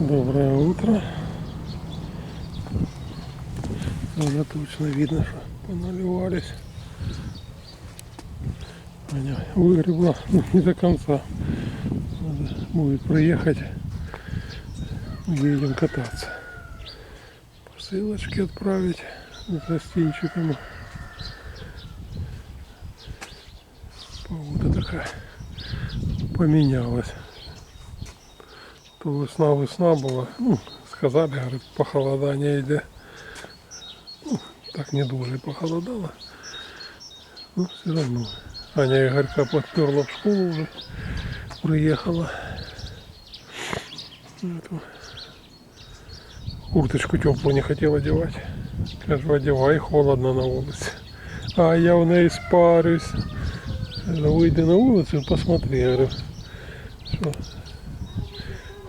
Доброе утро. Уже точно видно, что поналивались. Аня выгребла, но не до конца. Надо будет приехать. Едем кататься. Посылочки отправить с гостинчиком. Погода такая поменялась То весна весна була. Ну, сказали, говорить, похолодання йде. Ну, так не дуже і похолодало. Ну, все равно. Аня Ігорька подперла в школу вже. Приїхала. Эту Курточку теплую не хотел одевать. Кажу, одевай, холодно на вулиці. А я в неї спарюсь. Вийди на вулицю, посмотри, я говорю, що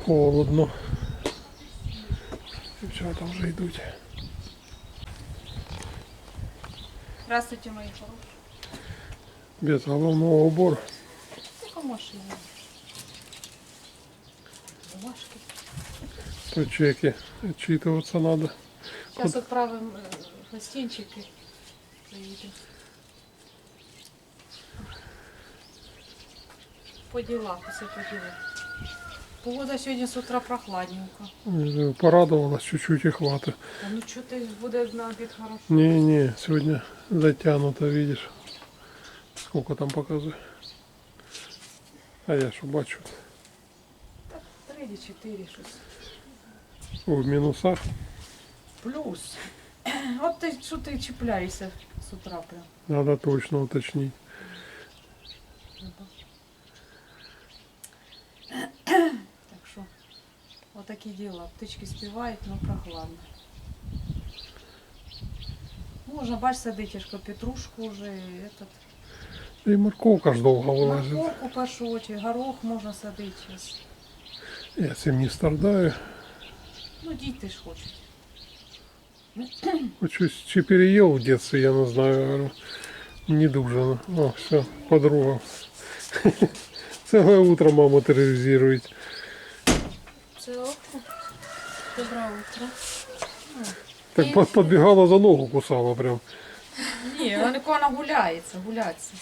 холодно. Дівчата вже йдуть. Здравствуйте, мої хороші. Без головного убору. Яка машина? Бумажки. То чеки отчитываться надо. Зараз відправимо е, гостинчики. Приїдемо. По ділах, усе по ділах. Погода сьогодні з утра прохладненька. Э, чуть-чуть и хватит. Та ну що ти буде на обід хорошо? Не-не, сегодня затянуто, видишь. Сколько там показывает. А я що бачу. Так, три чи чотири щось. В мінусах. Плюс. От ти що ти чіпляєшся з утра прям. Надо точно уточнить. Так що, отакі діла. Птички співають, але прохладно. Можна, бач, садити ж петрушку вже, і этот, І морковка ж довго вилазить. морковку пашоті, горох можна садити. щас. Я цим не страдаю. Ну, діти ж хочуть. Хоч щось чи переїв в дитинстві, я не знаю. говорю. Не дуже. ну. О, все, подруга. Целое утро маму терроризирует. Добре утро. Так под- подбегала за ногу, кусала прям. Ні, вона вона гуляється, гуляться.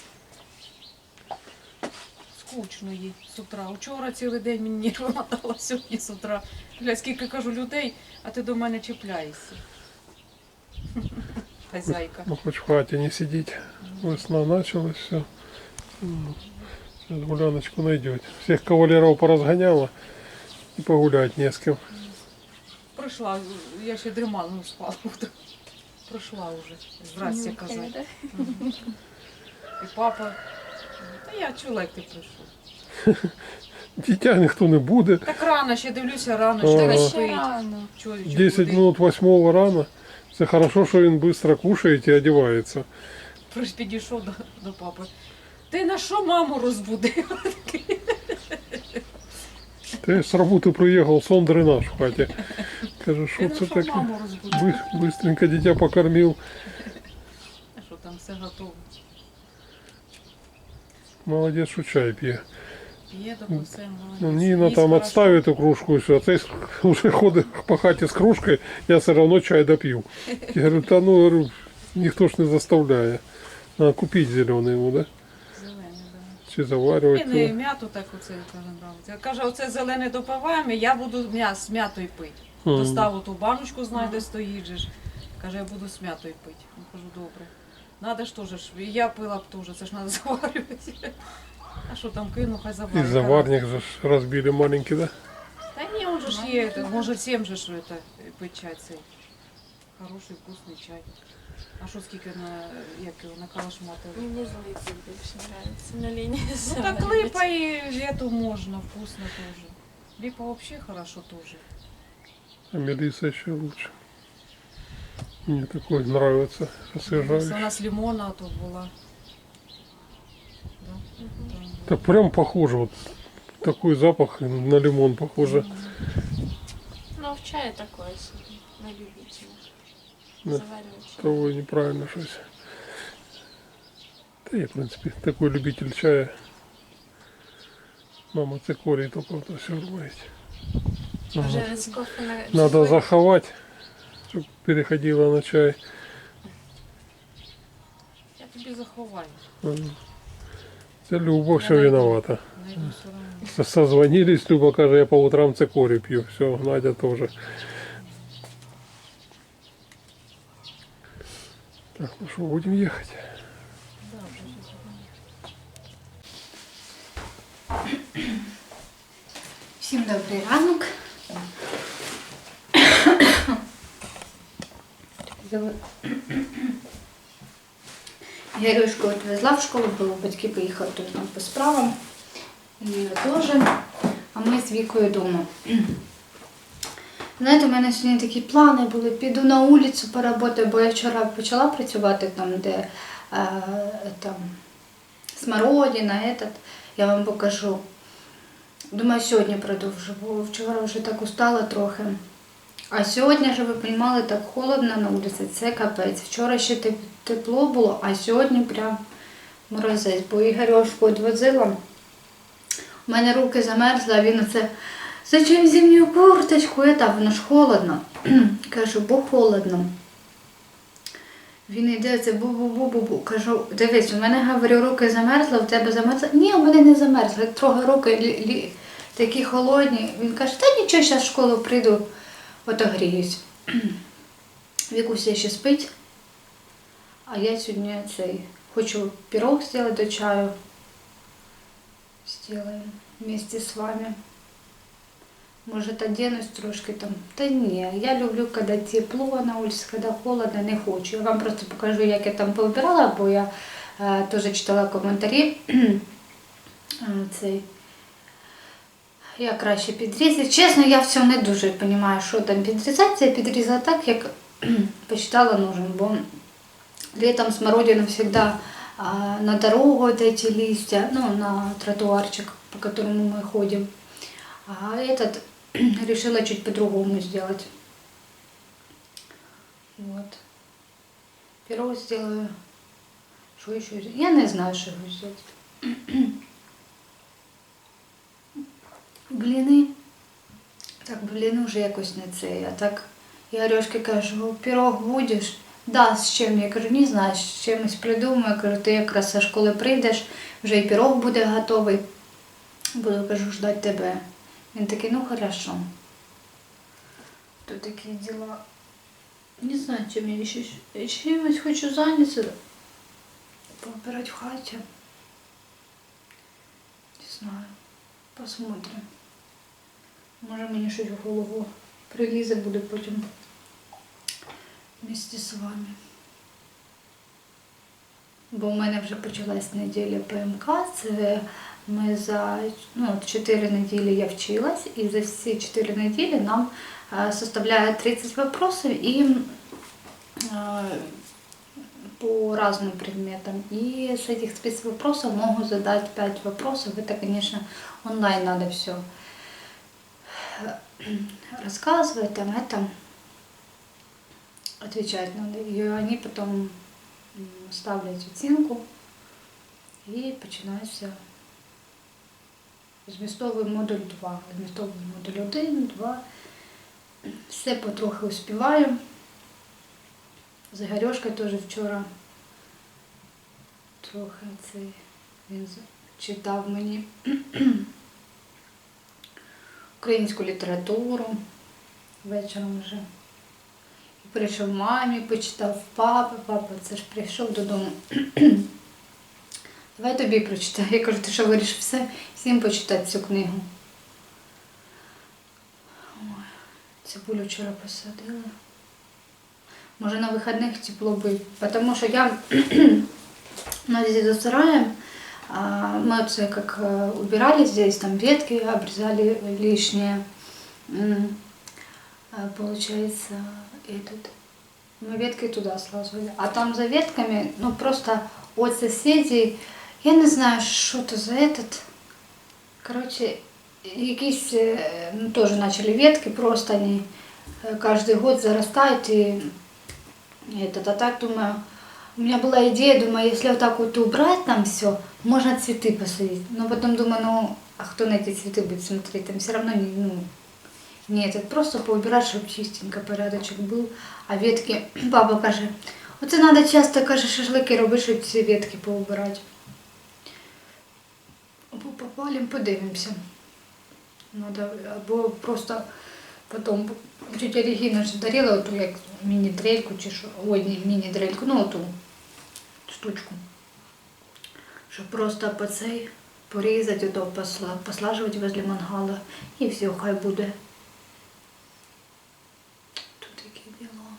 Скучно їй з утра. Вчора цілий день мені нерви мотала, сьогодні з утра. Бля, скільки кажу людей, а ти до мене чіпляєшся. Хазяйка. Ну, хоть в хате не сидеть. Весна началась, все. Сейчас гуляночку найдете. Всех кавалеров поразгоняла. И погулять не с кем. Прийшла, я ще дрімала, ну спала. Прийшла вже. Здрасте казати. Мгм. І папа. Та я чула, як ти прийшов. Дитя ніхто не буде. Так рано, ще дивлюся рано, що Ще рано. Чоловічок 10 минут восьмого рано. Це хорошо, що він швидко кушає і одягається. Підійшов до, до папи. Ти на що маму розбудив? Ти з роботи приїхав, сон дренаж в хаті. Кажу, що це таке? Бы- Быстренько дитя покормив. А що там все готово? Молодець, що чай п'є. П'є до. Ну, там хорошо. відставить ту кружку і все, а цей вже ходить по хаті з кружкою, я все одно чай доп'ю. Я говорю, та ну говорю, ніхто ж не заставляє. Надо купити зелений йому, да? Зелене, да. Чи заварювати. Він і м'яту так оце каже, нравиться. Каже, оце зелене допиваємо, я буду м'яс м'ятою пити. Мгм. Достав ту баночку, знає, де стоїть же ж. Каже, я буду з м'ятою пити. Я кажу, добре. Надо ж теж, ж, і я пила б теж, це ж треба заварювати. А що там кину, хай І заварює. заварник же ж розбили маленький, да? Та ні, он же ж є, это, може всім же ж это, пить чай цей. Хороший, вкусний чай. А що скільки на, як його, на калашмати? Мені з липи більше нравится. На лінії Ну так липа і эту можна, вкусно тоже. Липа вообще хорошо тоже. А мелиса ще лучше. Мне такой нравится, У освежающий. нас лимона тут була. Да? Да. Так прям похоже, вот такой запах на лимон похоже. Ну, в чае такое собі, на любителя. Да. Заварювати чай. Того неправильно щось. Та я, в принципі, такой любитель чая. Мама цикорій тільки то все робить. Вже з кофе на Надо сьогодні. заховать, щоб переходила на чай. Я тобі заховаю. М. Це Люба все Надо- виновата. Найду все одно. Со- Созвонились, Люба каже, я по утрам цикорий пью. Все, Надя тоже. Так, ну что, будем ехать? Да, вже щось зробимо. Всім добрий ранок. Я Іришку відвезла в школу, бо батьки поїхали тут там по справам. Теж. А ми з Вікою вдома. Знаєте, у мене сьогодні такі плани були. Піду на вулицю поработаю, бо я вчора почала працювати там, де е, там, смородина, этот. я вам покажу. Думаю, сьогодні продовжу, бо вчора вже так устала трохи. А сьогодні ж ви розуміли, так холодно на вулиці, це капець. Вчора ще тепло було, а сьогодні прям морозець. Бо Ігорьошку відвозила. У мене руки замерзли, а він оце зачем зимню курточку? Это, воно ж холодно. Кажу, бо холодно. Він йде, це бу-бу-бу-бу-бу. Кажу, дивись, у мене говорю, руки замерзли, у тебе замерзли. Ні, у мене не замерзли. Трохи руки такі холодні. Він каже, та нічого, зараз в школу прийду, отогріюсь. Вікуся ще спить. А я сьогодні цей хочу пирог зробити до чаю. Сделаем вместе с вами. Может, оденусь трошки там. Та ні, я люблю, коли тепло на вулиці, коли холодно, не хочу. Я вам просто покажу, як я там повибирала, бо я е, теж читала коментарі. Цей. Я краще підрізати. Чесно, я все не дуже розумію, що там підрізати. Я підрізала так, як почитала нужен, бо летом смородину всегда а, на дорогу вот эти листья, ну, на тротуарчик, по которому мы ходим. А этот решила чуть по-другому сделать. Вот. Пирог сделаю. Что еще? Я не знаю, что его сделать. Бліни. Так, блін, вже якось не це. Я так я Альошки кажу, пирог будеш? Да, з чим? Я кажу, не знаю, з чимось придумаю. Я кажу, ти якраз зі школи прийдеш, вже і пирог буде готовий. Буду, кажу, ждати тебе. Він такий, ну хорошо. Тут такі діла. Не знаю, чим я ще чимось хочу зайнятися. Побирати в хаті. Не знаю. Посмотрим. Може мені щось в голову прилізе, буде потім вместе з вами. Бо в мене вже почалась неділя ПМК. Це ми за ну, от 4 неділі я вчилась, і за всі 4 неділі нам е, составляє 30 вопросов і е, по разным предметам. И с этих спецвопросов могу задать 5 вопросов. Это, конечно, онлайн надо все рассказывать, там это отвечать надо. И они потом м, ставлять оцінку і починається змістовий модуль 2. Змістовий модуль 1, 2. Все потрохи успіваю. З Ігорьошкою теж вчора трохи цей він читав мені українську літературу вечором вже. І прийшов мамі, почитав папа, папа це ж прийшов додому. Давай тобі прочитаю. Я кажу, ти що вирішив все, всім почитати цю книгу. Ой, цибулю вчора посадила. Може на выходных тепло будет. Потому что я у нас а, мы э, как э, убирали здесь, там ветки обрезали лишние. М, а, Получается, этот, мы ветки туда сложили. А там за ветками, ну просто от соседей, я не знаю, что это за этот. Короче, якісь, ну, тоже начали ветки, просто они каждый год зарастают и этот, а так думаю, у меня была идея, думаю, если вот так вот убрать там все, можно цветы посадить. Но потом думаю, ну, а кто на эти цветы будет смотреть? Там все равно не, ну, Нет, это просто поубирать, чтобы чистенько порядочек был. А ветки, папа каже, оце треба часто, каже, шашлики робити, щоб ці ветки поубирати. Або попалим, подивимося. Надо, або просто потім тетя Регіна ж дарила оту як міні-дрельку чи що. Ой, не міні-дрельку, ну оту штучку. Щоб просто по цей порізати, ото посла, послажувати возле мангала і все, хай буде. Тут такі дела.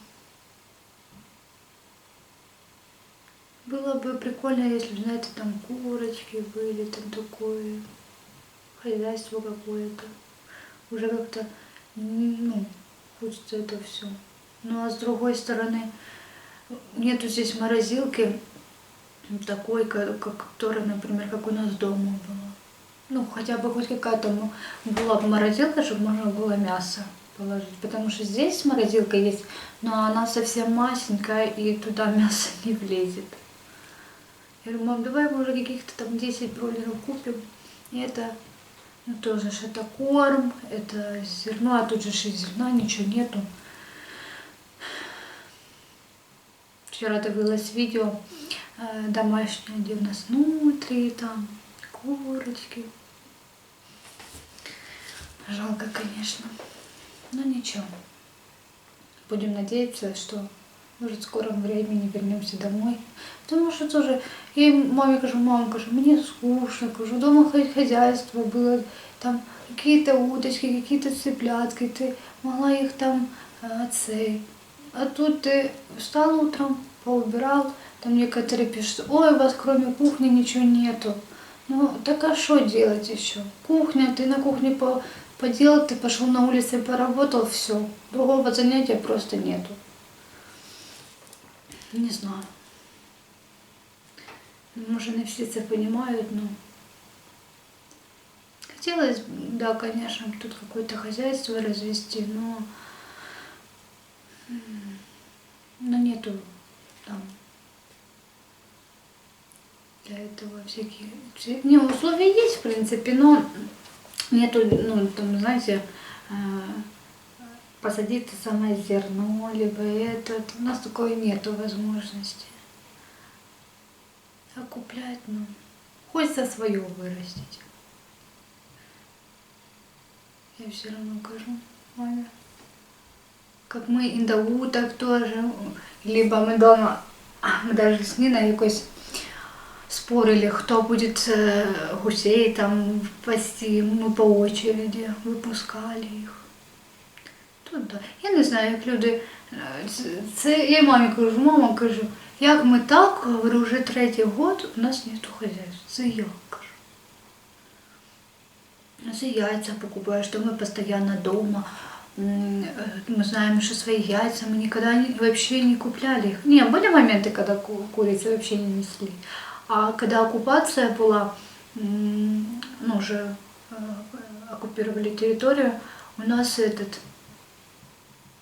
Было бы прикольно, если бы, знаете, там курочки были, там такое хозяйство какое-то. Уже как-то, м, ну, хочется это все. Ну а с другой стороны, нету здесь морозилки Такой, ка- как, которая, например, как у нас дома была. Ну, хотя бы хоть какая-то м- была бы морозилка, чтобы можно было мясо положить. Потому что здесь морозилка есть, но она совсем масенькая, и туда мясо не влезет. Я говорю, мам, давай мы уже каких-то там 10 бройлеров купим. И это, ну тоже ж это корм, это зерно, а тут же и зерна, ничего нету. Вчера дивилась видео э, домашнее, где у нас внутри там курочки. Жалко, конечно. Но ничего. Будем надеяться, что может в скором времени вернемся домой. Потому что тоже, я маме кажу, мама, кажу, мне скучно, кажу, дома хоть хозяйство было, там какие-то уточки, какие-то цыплятки, ты могла их там а, цей. А тут ты встал утром, поубирал, там некоторые пишут, ой, у вас кроме кухни ничего нету. Ну, так а что делать еще? Кухня, ты на кухне по поделал, ты пошел на улице, поработал, все. Другого занятия просто нету. Не знаю. Может, не все это понимают, но... Хотелось, да, конечно, тут какое-то хозяйство развести, но... Но нету там для этого всякие... Не, условия есть, в принципе, но нету, ну, там, знаете, э, посадить самое зерно, либо этот. У нас такой нету возможности. А куплять, ну, хочется свое вырастить. Я все равно кажу маме. Как мы индауток тоже, либо мы дома, мы даже с Ниной якось спорили, кто будет э, гусей там пасти, мы по очереди выпускали их. Тут да. Я не знаю, як люди. е, це- Це я й мамі кажу, мама кажу, як ми так, говорю, вже третій год у нас нету хазяйства. Це як кажу. Ну, Це яйця покупаєш, то ми постійно вдома. М, э, Мы знаем, что свои яйца мы никогда не, вообще не купляли их. Не, были моменты, когда ку- курицы вообще не несли. А когда оккупация была, ну, уже э, оккупировали территорию, у нас этот,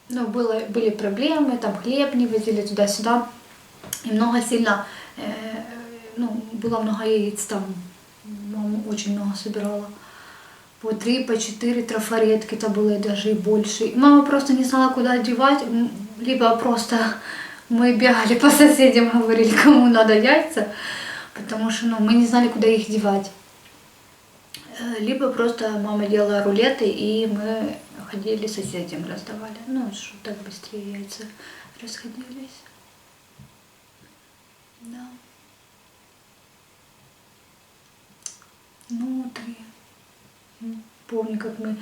ну, было, были проблемы, там хлеб не возили туда-сюда. И много сильно, э, ну, было много яиц там, мама очень много собирала. По три, по четыре трафаретки, это было даже и больше. Мама просто не знала, куда девать, м, либо просто мы бегали по соседям, говорили, кому надо яйца, потому что ну, мы не знали, куда их девать. Э, Либо просто мама делала рулеты, и мы ходили соседям раздавали. Ну, что так быстрее яйца расходились. Да. Нутри. М, Помню, как мы,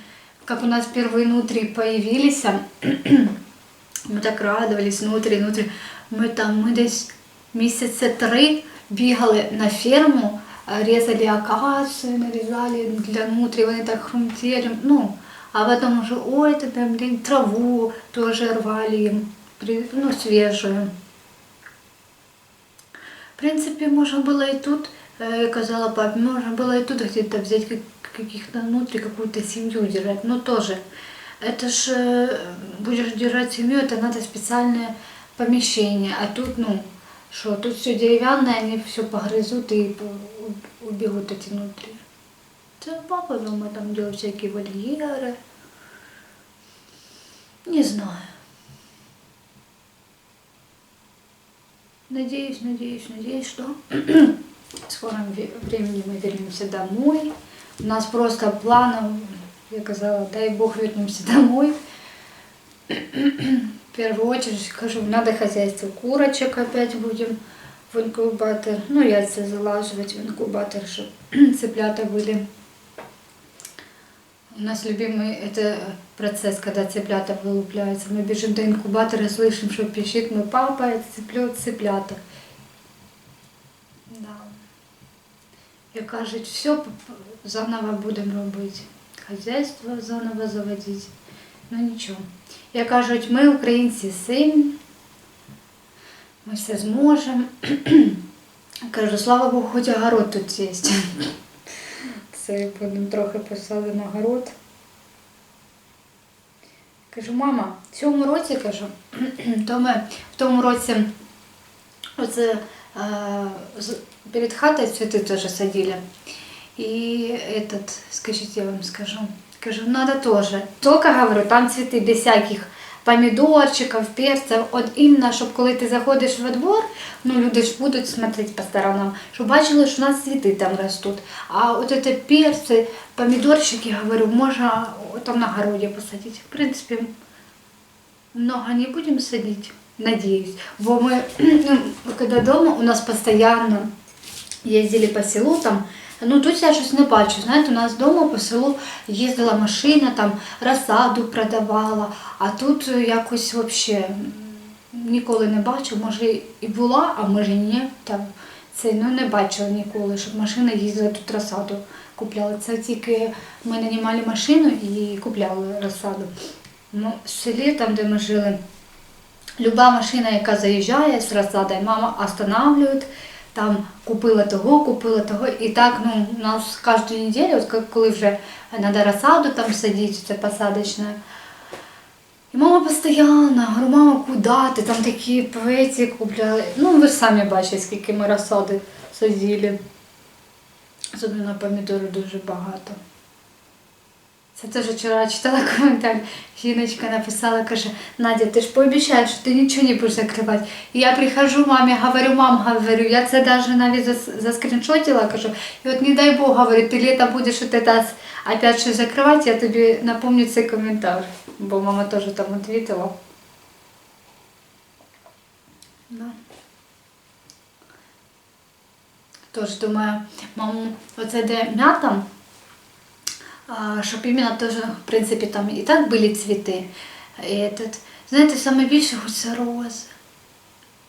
как у нас первые нутри появились, а мы так радовались, нутрі, нутрі. Ми там, ми десь місяця три бігали на ферму, а, різали акацію, нарізали для нутрі, вони так хрумтіли. Ну, а потом уже, ой, тогда, блин, траву тоже рвали им, при- ну, свежую. В принципе, можно было и тут, э, я казала папе, можно было и тут где-то взять как- каких-то внутри какую-то семью держать, но тоже. Это ж э, будешь держать семью, это надо специальное помещение, а тут, ну, что, тут все деревянное, они все погрызут и по- у- убегут эти внутри. Это папа дома там делал всякие вольеры. Не знаю. Надеюсь, надеюсь, надеюсь, что в скором ве- времени мы вернемся домой. У нас просто планов, я сказала, дай Бог вернемся домой. Первую очередь, скажу, надо хозяйство курочек опять будем в инкубатор. Ну, яйца залаживать в инкубатор, чтобы цыплята были. У нас любимый это процесс, когда цыплята вылупляются. Мы бежим до инкубатора, слышим, что пищит мой папа, это цыплет цыплята. Да. І кажуть, все заново будемо робити. Хазяйство заново заводити. Ну нічого. Я кажуть, ми українці сильні, ми все зможемо. Кажу, слава Богу, хоч огород тут є. Це будемо трохи посадимо огород. Кажу, мама, в цьому році кажу, то ми в тому році оце е, з- перед хатой цветы тоже садили. И этот, скажите, я вам скажу, скажу, надо тоже. Только говорю, там цветы без всяких помидорчиков, перцев, от іменно, щоб коли ти заходиш во двор, ну люди ж будуть смотрети по сторонам, щоб бачили, що у нас цвіти там ростуть. А от це перці, помідорчики, говорю, можна там на городі посадити. В принципі, много не будем садить, надеюсь. Бо мы, ну, когда дома, у нас постоянно ездили по селу там, ну тут я щось не бачу. Знаєте, у нас вдома по селу їздила машина, там розсаду продавала, а тут якось взагалі ніколи не бачу. Може і була, а може ні. Там це ну не бачила ніколи, щоб машина їздила тут розсаду купляла. Це тільки ми нанімали машину і купляли розсаду. Ну, в селі, там, де ми жили, люба машина, яка заїжджає з розсадою, мама останавливає, там купила того, купила того. І так ну, у нас кожну неділю, от коли вже треба розсаду там садити, це посадочне. І мама постійно, говорю, мама, куди ти? Там такі пеці купляли. Ну, ви ж самі бачите, скільки ми розсади садили. Особливо помідори дуже багато. Це теж вчора читала коментар. Жіночка написала, каже, Надя, ти ж пообіцяєш, що ти нічого не будеш закривати. І я прихожу мамі, говорю, мам, говорю, я це навіть навіть зас- заскріншотила, кажу, і от не дай Бог, говорю, ти літо будеш от это опять щось закривати, я тобі напомню цей коментар. Бо мама теж там відповіла. Да. Тож думаю, маму, оце де м'ята, а, щоб іменно теж, в принципі, там і так були цвіти. І этот, знаєте, саме більше хочеться роз.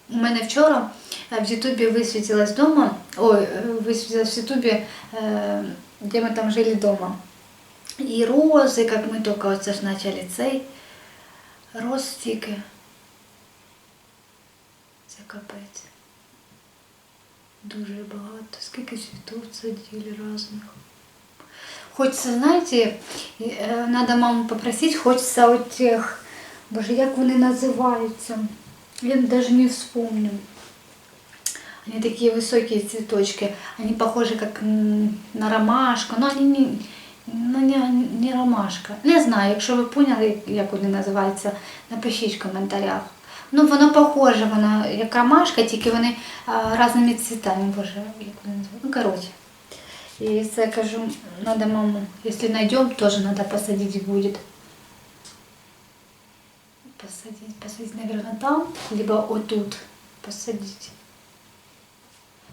У мене вчора е, в Ютубі висвітилась вдома, ой, е, висвітилась в Ютубі, е, де ми там жили вдома. І рози, як ми тільки оце ж почали цей, роз стільки. Це капець. Дуже багато. Скільки цвітів садили різних. Хочеться, знаєте, треба маму попросити, хочеться от тих, боже, як вони називаються? Я навіть не вспомню. Они такие высокие цветочки, они похожи как на ромашку, но они не, ну, не, не ромашка. Не знаю, якщо ви поняли, як вони називаються, напишіть в коментарях. Ну, воно похоже, воно як ромашка, тільки вони а, різними цвітами, боже, як вони називаються. Ну, коротше. И це кажу, надо маму, если найдем, тоже надо посадить будет. Посадить, посадить, наверное, там, либо вот тут посадить.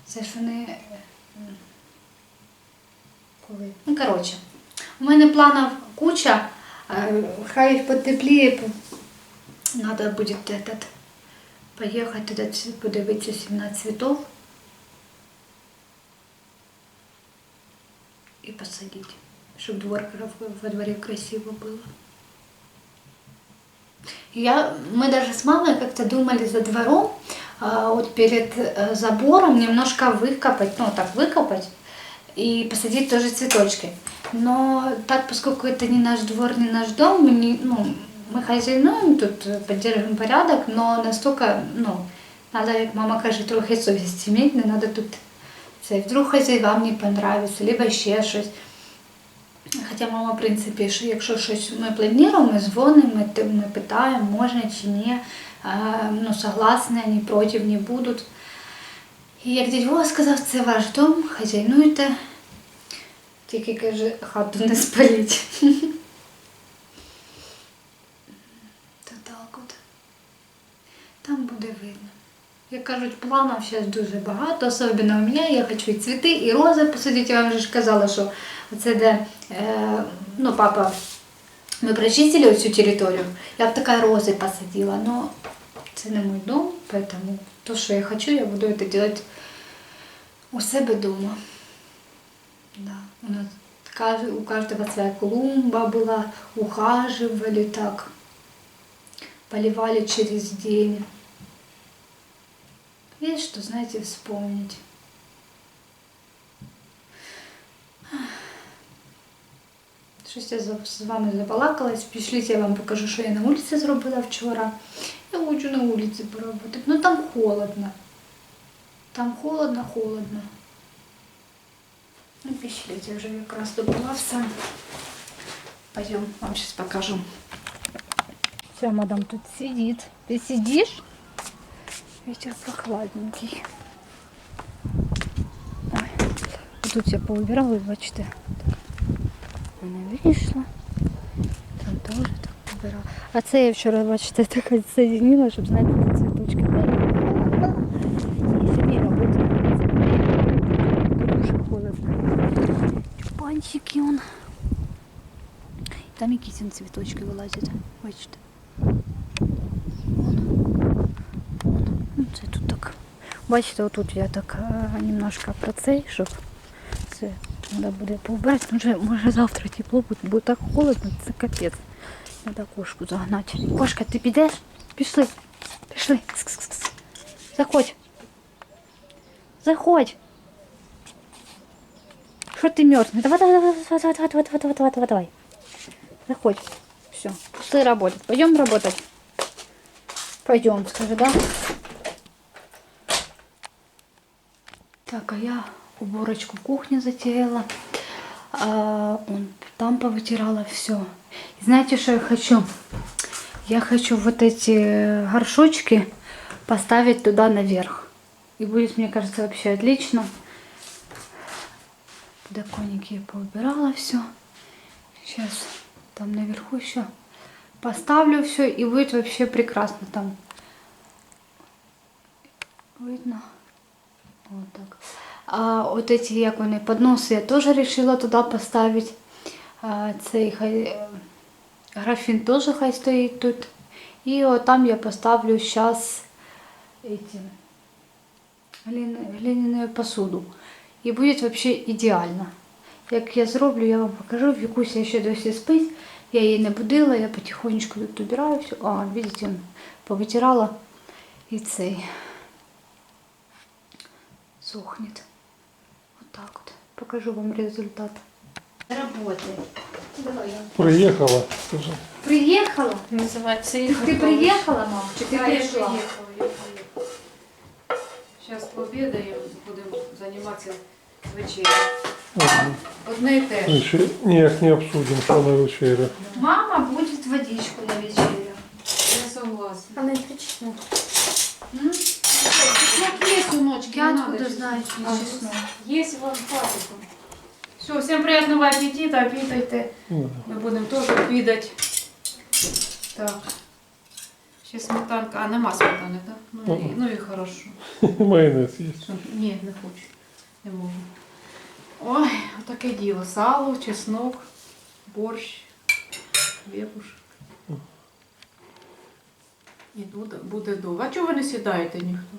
Це ж вони. е, м, Коли? Ну, коротше, у мене планів куча, е, хай потепліє, треба буде этот, поїхати туди ці- подивитися на цвітов. Посадить, чтобы двор во дворе красиво было. Я, мы даже с мамой как-то думали за двором, а, вот перед э, забором немножко выкопать, ну так выкопать и посадить тоже цветочки. Но так, поскольку это не наш двор, не наш дом, мы, не, ну, мы хозяйнуем тут, э, поддерживаем порядок, но настолько, ну, надо, як мама каже, трохи совість иметь, не надо тут вдруг хазяївам не понравится, либо ще щось. Хотя мама, в принципі, що якщо щось ми плануємо, ми дзвонимо, ми, ми питаємо, можна чи ні. Ну, согласні, вони проти не будуть. І як дядь Вова сказав, це ваш дом, хазяйнуйте. Тільки каже, хату не спаліть. Там буде видно. Як кажуть, планів зараз дуже багато, особливо у мене. Я хочу і цвіти, і рози посадити. Я вам вже ж казала, що це де ну, папа, ми прочистили всю територію. Я б така рози посадила, но це не мій дом, поэтому то, що я хочу, я буду это делать у себе дома. Да. У нас у каждого своя клумба была, ухаживали так, поливали через день. Есть что, знаете, вспомнить. Щось я за- з вами забалакалась. Пішліть, я вам покажу, що я на вулиці зробила вчора. Я хочу на вулиці поработати. Ну там холодно. Там холодно, холодно. Ну, пішліть, я вже якраз добула все. Пойдем, вам сейчас покажу. Все, мадам тут сидит. Ты сидишь? Ветер прохладненький. Ой. Тут я поубирала, бачите. Так. Вона вийшла. Там теж так побирала. А це я вчора, бачите, так відсоединила, щоб знаєте, ці цвіточки дали. І собі робити. Тут дуже холодно. Тюпанчики он. Там якісь он цвіточки вилазять. Бачите. Вон. Вон. Ну, це тут так. Бачите, отут я так е, немножко про цей, щоб це треба буде поубирати. Ну, вже, може завтра тепло буде, бо так холодно, це капець. Треба кошку загнати. Кошка, ти підеш? Пішли. Пішли. Кс-кс-кс. Заходь. Заходь. Що ти мерзнеш? Давай, давай, давай, давай, давай, давай, давай, давай, давай, давай, давай. Заходь. Все. Пошли работать. Пойдем работать. Пойдем, скажи, да? Так, а я уборочку кухни затеяла. А, он там повытирала все. Знаете, что я хочу? Я хочу вот эти горшочки поставить туда наверх. И будет, мне кажется, вообще отлично. Подоконники я поубирала все. Сейчас там наверху еще поставлю все и будет вообще прекрасно там. Видно? Вот так. А от эти, як вони, подноси я теж вирішила туди поставити. А, цей хай, е, графін теж хай стоїть тут. І от там я поставлю зараз эти, глини- глиняную посуду. І буде взагалі ідеально. Як я зроблю, я вам покажу. Вікуся ще досі спить. Я її не будила, я потихонечку тут убираю все. А, видите, повитирала. І цей сохнет так от. Покажу вам результат. Роботи. Давай. Приїхала. Приїхала? Називається Ти приїхала, мам? Чи ти прийшла? Зараз пообідаємо, будемо займатися вечерю. Одне і те ж. Ніяк не обсудимо, що на вечеря. Мам? 16. Есть вам папику. Все, всем приятного аппетита, обідайте. Ми будемо теж обідати. Так. Ще сметанка. А, нема сметани, так? Ну, і, ну і хорошо. Майонез є. Ні, не хочу. Не можу. Ой, отаке діло. Сало, чеснок, борщ, хлібушек. І буде, буде довго. А чого ви не сідаєте ніхто?